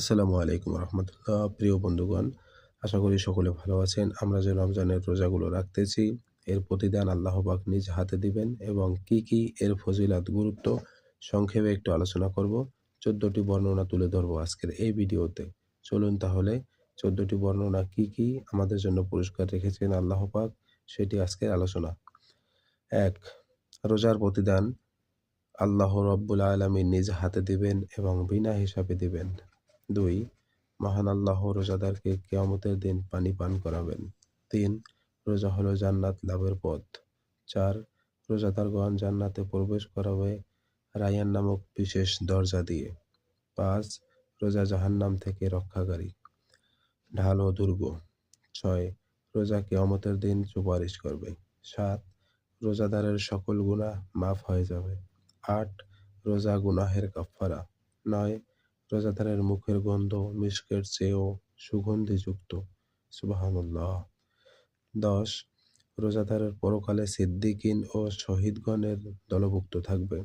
আসসালামু আলাইকুম রহমতুল্লাহ। প্রিয় বন্ধুগণ, আশা করি সকলে ভালো আছেন। আমরা যে রমজানের রোজাগুলো রাখতেছি, এর প্রতিদান আল্লাহ পাক নিজ হাতে দিবেন এবং কি কি এর ফজিলাত, গুরুত্ব সংক্ষেপে একটু আলোচনা করব। চোদ্দটি বর্ণনা তুলে ধরবো আজকের এই ভিডিওতে। চলুন তাহলে চোদ্দটি বর্ণনা কি কি আমাদের জন্য পুরস্কার রেখেছেন আল্লাহ পাক, সেটি আজকের আলোচনা। এক, রোজার প্রতিদান আল্লাহ রব্বুল আলমী নিজ হাতে দিবেন এবং বিনা হিসাবে দিবেন। দুই, মহান আল্লাহ রোজাদারকে কেয়ামতের দিন পানি পান করাবেন। তিন, রোজা হলো জান্নাত লাভের পথ। চার, রোজাদারগণ জান্নাতে প্রবেশ করাবে রায়ান নামক বিশেষ দরজা দিয়ে। পাঁচ, রোজা জাহান্নাম থেকে রক্ষাকারী, ঢাল ও দুর্গ। ছয়, রোজা কেয়ামতের দিন সুপারিশ করবে। সাত, রোজাদারের সকল গুণা মাফ হয়ে যাবে। আট, রোজা গুনাহের কাফারা নয় রোজাদারের মুখের গন্ধ, মিষ্কের চেয়েও সুগন্ধিযুক্ত। সুবাহানুল্লাহ। দশ, রোজাদারের পরকালে সিদ্দিকিন ও শহীদগণের দলভুক্ত থাকবে।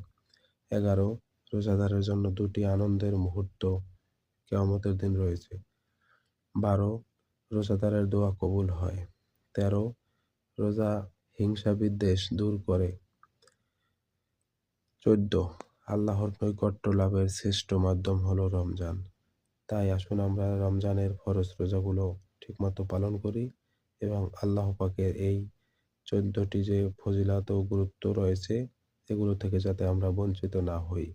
এগারো, রোজাদারের জন্য দুটি আনন্দের মুহূর্ত কেয়ামতের দিন রয়েছে। বারো, রোজাদারের দোয়া কবুল হয়। তেরো, রোজা হিংসা বিদ্বেষ দূর করে। চোদ্দ আল্লাহর নৈকট্য লাভের শ্রেষ্ঠ মাধ্যম হলো রমজান। তাই আসুন আমরা রমজানের ফরজ রোজাগুলো ঠিকমতো পালন করি এবং আল্লাহ পাকের এই চোদ্দটি যে ফজিলাত ও গুরুত্ব রয়েছে, এগুলো থেকে যাতে আমরা বঞ্চিত না হই।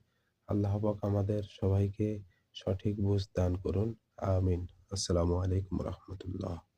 আল্লাহ পাক আমাদের সবাইকে সঠিক বুঝ দান করুন। আমিন। আসসালামু আলাইকুম রহমতুল্লাহ।